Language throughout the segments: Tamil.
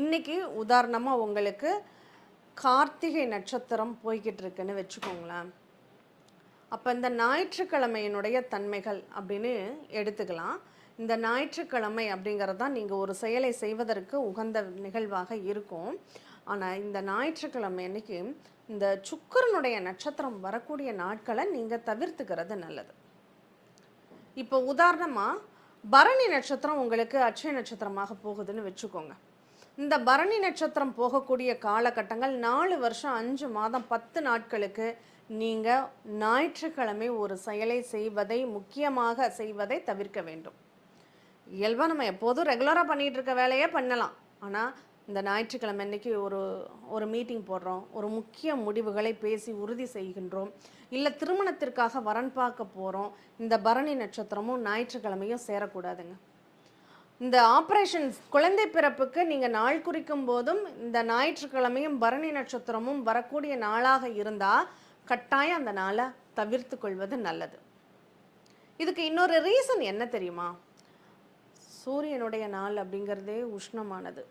இன்னைக்கு உதாரணமாக உங்களுக்கு கார்த்திகை நட்சத்திரம் போய்கிட்டு இருக்குன்னு வச்சுக்கோங்களேன். அப்போ இந்த ஞாயிற்றுக்கிழமையினுடைய தன்மைகள் அப்படின்னு எடுத்துக்கலாம். இந்த ஞாயிற்றுக்கிழமை அப்படிங்கிறது தான் நீங்கள் ஒரு செயலை செய்வதற்கு உகந்த நிகழ்வாக இருக்கும். ஆனால் இந்த ஞாயிற்றுக்கிழமை அன்னைக்கு இந்த சுக்கரனுடைய நட்சத்திரம் வரக்கூடிய நாட்களை நீங்கள் தவிர்த்துக்கிறது நல்லது. இப்போ உதாரணமாக பரணி நட்சத்திரம் உங்களுக்கு அட்சய நட்சத்திரமாக போகுதுன்னு வச்சுக்கோங்க. இந்த பரணி நட்சத்திரம் போகக்கூடிய காலகட்டங்கள் நாலு வருஷம் அஞ்சு மாதம் பத்து நாட்களுக்கு நீங்கள் ஞாயிற்றுக்கிழமை ஒரு செயலை செய்வதை முக்கியமாக செய்வதை தவிர்க்க வேண்டும். இயல்பாக நம்ம எப்போதும் ரெகுலராக பண்ணிகிட்டு இருக்க வேலையே பண்ணலாம். ஆனால் இந்த ஞாயிற்றுக்கிழமை அன்னைக்கு ஒரு ஒரு மீட்டிங் போடுறோம் ஒரு முக்கிய முடிவுகளை பேசி உறுதி செய்கின்றோம் இல்லை திருமணத்திற்காக வரன் பார்க்க போகிறோம் இந்த பரணி நட்சத்திரமும் ஞாயிற்றுக்கிழமையும் சேரக்கூடாதுங்க. இந்த ஆப்ரேஷன் குழந்தை பிறப்புக்கு நீங்கள் நாள் குறிக்கும் போதும் இந்த ஞாயிற்றுக்கிழமையும் பரணி நட்சத்திரமும் வரக்கூடிய நாளாக இருந்தால் கட்டாயம் அந்த நாளை தவிர்த்து கொள்வது நல்லது. இதுக்கு இன்னொரு ரீசன் என்ன தெரியுமா? சூரியனுடைய நாள் அப்படிங்கிறதே உஷ்ணமானது.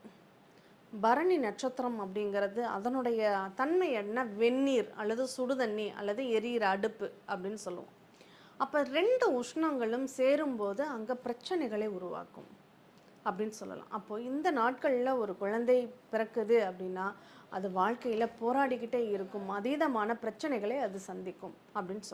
பரணி நட்சத்திரம் அப்படிங்கிறது அதனுடைய தன்மை என்ன? வெந்நீர் அல்லது சுடுதண்ணி அல்லது எரியிற அடுப்பு அப்படின்னு சொல்லுவோம். அப்போ ரெண்டு உஷ்ணங்களும் சேரும்போது அங்கே பிரச்சனைகளை உருவாக்கும். அப்படின்னு சொல்லலாம். அப்போது இந்த நாட்களில் ஒரு குழந்தை பிறக்குது அப்படின்னா அது வாழ்க்கையில் போராடிக்கிட்டே இருக்கும். அதீதமான பிரச்சனைகளை அது சந்திக்கும் அப்படின்னு சொல்லலாம்